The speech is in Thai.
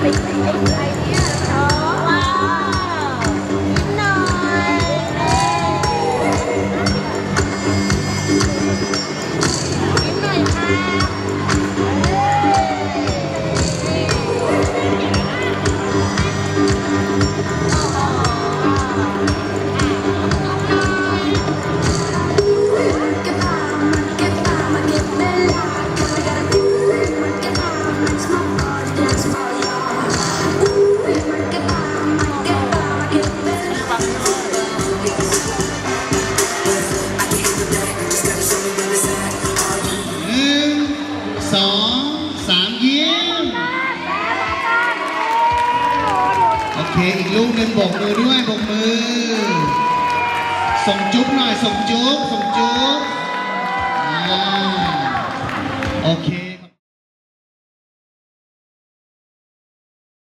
ไอ้ไอ้ไอ้เนี่ย สองสามยิ้มโอเค อีกลูกหนึ่งโบกมือด้วยโบกมือ ส่งจุ๊บหน่อย ส่งจุ๊บส่งจุ๊บโอเค